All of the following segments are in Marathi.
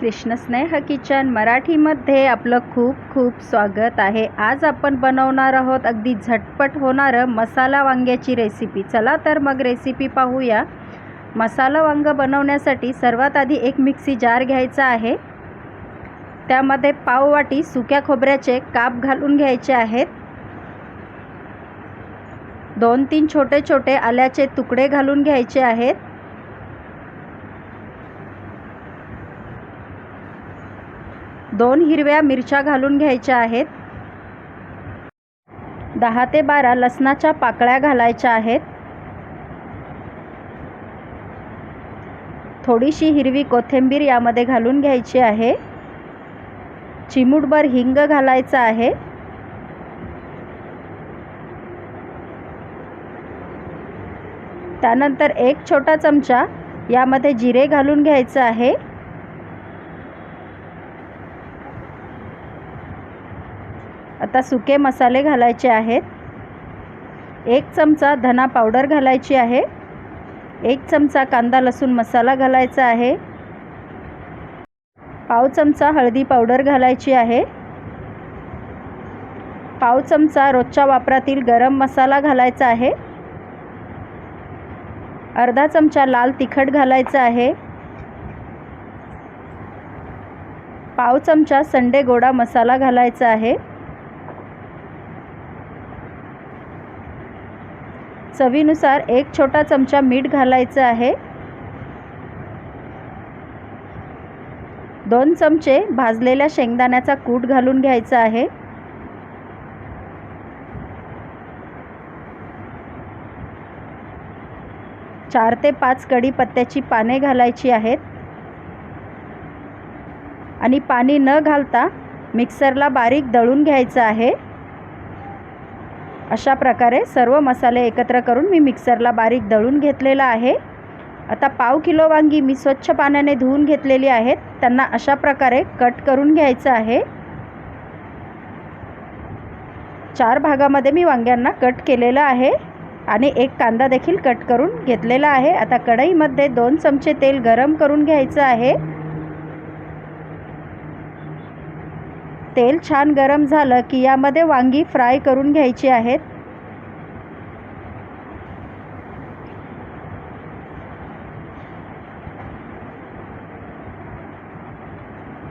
कृष्णस्नेह किचन मराठीमध्ये आपलं खूप खूप स्वागत आहे. आज आपण बनवणार आहोत अगदी झटपट होणारं मसाला वांग्याची रेसिपी चला तर मग रेसिपी पाहूया. मसाला वांग बनवण्यासाठी सर्वात आधी एक मिक्सी जार घ्यायचा आहे. त्यामध्ये पाववाटी सुक्या खोबऱ्याचे काप घालून घ्यायचे आहेत. दोन तीन छोटे छोटे आल्याचे तुकडे घालून घ्यायचे आहेत. दोन हिरव्या मिरच्या घालून घ्यायच्या आहेत. दहा ते बारा लसणाच्या पाकळ्या घालायच्या आहेत. थोडीशी हिरवी कोथिंबीर यामध्ये घालून घ्यायची आहे. चिमूटभर हिंग घालायचं आहे. त्यानंतर एक छोटा चमचा यामध्ये जिरे घालून घ्यायचं आहे. आता सुके मसाले घालायचे आहेत. एक चमचा धना पावडर घालायची आहे. एक चमचा कांदा लसूण मसाला घालायचा आहे. पाव चमचा हळदी पावडर घालायची आहे. पाव चमचा रोजच्या वापरातील गरम मसाला घालायचा आहे. अर्धा चमचा लाल तिखट घालायचा आहे. पाव चमचा संडे गोडा मसाला घालायचा आहे. चवीनुसार एक छोटा चमचा मीठ घालायचं आहे. दोन चमचे भाजलेल्या शेंगदाण्याचा कूट घालून घ्यायचा आहे. चार ते पाच कढीपत्त्याची पाने घालायची आहेत. आणि पाणी न घालता मिक्सरला बारीक दळून घ्यायचं आहे. अशा प्रकारे सर्व मसाले एकत्र करून मी मिक्सरला बारीक दळून घेतलेला आहे. आता पाव किलो वांगी मी स्वच्छ पाण्याने धुवून घेतलेली आहेत. त्यांना अशा प्रकारे कट करून घ्यायचं आहे. चार भागामध्ये मी वांग्यांना कट केलेलं आहे आणि एक कांदा देखील कट करून घेतलेला आहे. आता कढईमध्ये दोन चमचे तेल गरम करून घ्यायचं आहे. तेल छान गरम झालं की यामध्ये वांगी फ्राय करून घ्यायची आहेत.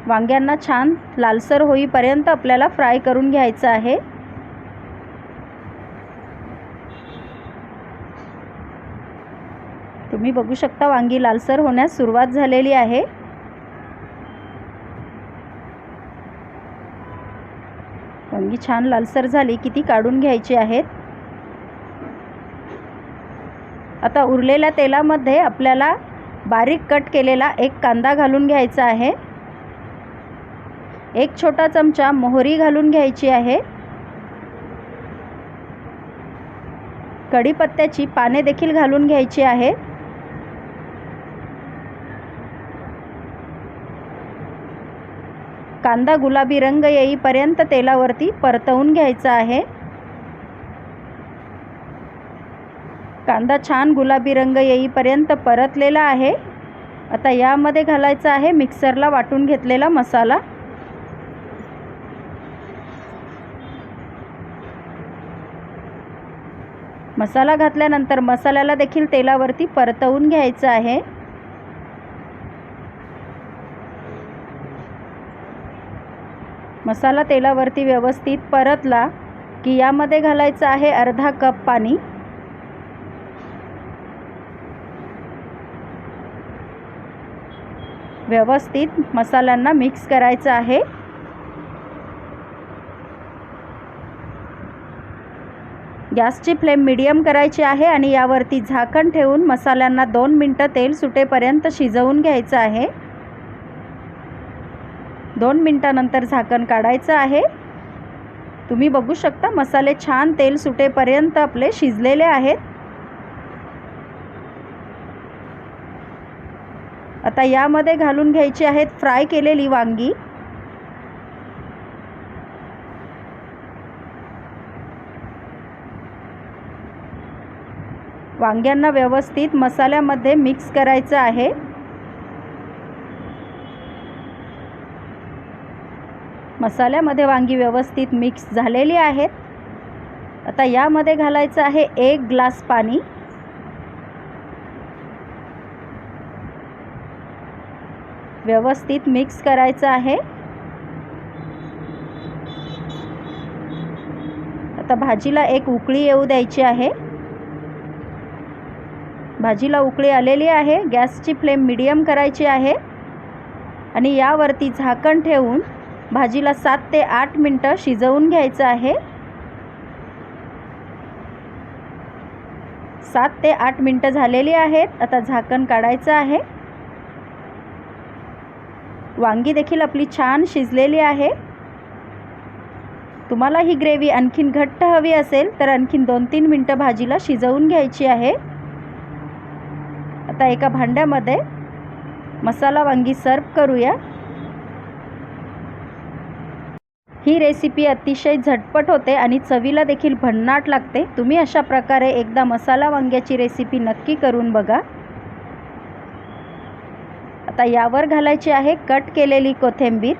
वांग्यांना छान लालसर होईपर्यंत आपल्याला फ्राय करून घ्यायचं आहे. तुम्ही बघू शकता वांगी लालसर होण्यास सुरुवात झालेली आहे. वांगी छान लालसर झाली. की ती काढून घ्यायची आहेत? आता उरलेल्या तेलामध्ये आपल्याला बारीक कट केलेला एक कांदा घालून घ्यायचा आहे. एक छोटा चमचा मोहरी घालून घ्यायची आहे. कढीपत्त्याची पाने देखील घालून घ्यायची आहे. कांदा गुलाबी रंग येईपर्यंत तेलावरती परतवून घ्यायचा आहे. कांदा छान गुलाबी रंग येईपर्यंत परतलेला आहे. आता यामध्ये घालायचा आहे मिक्सरला वाटून घेतलेला मसाला. मसाला घातल्यानंतर मसाल्याला देखील तेलावरती परतवून घ्यायचं आहे. मसाला तेलावरती व्यवस्थित परतला की यामध्ये घालायचं आहे अर्धा कप पाणी. व्यवस्थित मसाल्यांना मिक्स करायचं आहे. गॅसची फ्लेम मिडियम करायची आहे आणि यावरती झाकण ठेवून मसाल्यांना दोन मिनटं तेल सुटेपर्यंत शिजवून घ्यायचं आहे. दोन मिनटानंतर झाकण काढायचं आहे. तुम्ही बघू शकता मसाले छान तेल सुटेपर्यंत आपले शिजलेले आहेत. आता यामध्ये घालून घ्यायची आहेत फ्राय केलेली वांगी. वांग्यांना व्यवस्थित मसाल्यामध्ये मिक्स करायचं आहे. मसाल्यामध्ये वांगी व्यवस्थित मिक्स झालेली आहेत. आता यामध्ये घालायचं आहे एक ग्लास पाणी. व्यवस्थित मिक्स करायचं आहे. आता भाजीला एक उकळी येऊ द्यायची आहे. भाजीला उकळी आलेली आहे. गॅसची फ्लेम मिडियम करायची आहे. आणि यावरती झाकण ठेवून भाजीला सात ते आठ मिनटं शिजवून घ्यायचं आहे. सात ते आठ मिनटं झालेली आहेत. आता झाकण काढायचं आहे. वांगी देखील आपली छान शिजलेली आहे. तुम्हाला ही ग्रेव्ही आणखीन घट्ट हवी असेल तर आणखीन दोन तीन मिनटं भाजीला शिजवून घ्यायची आहे. आता एका भांड्यामध्ये मसाला वांगी सर्व करूया. ही रेसिपी अतिशय झटपट होते आणि चवीला देखील भन्नाट लागते. तुम्ही अशा प्रकारे एकदा मसाला वांग्याची रेसिपी नक्की करून बघा. आता यावर घालायची आहे कट केलेली कोथिंबीर.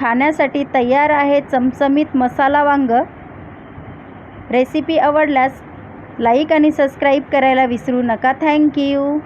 खाण्यासाठी तयार आहे चमचमीत मसाला वांग. रेसिपी आवडल्यास लाईक आणि सबस्क्राईब करायला विसरू नका. थँक्यू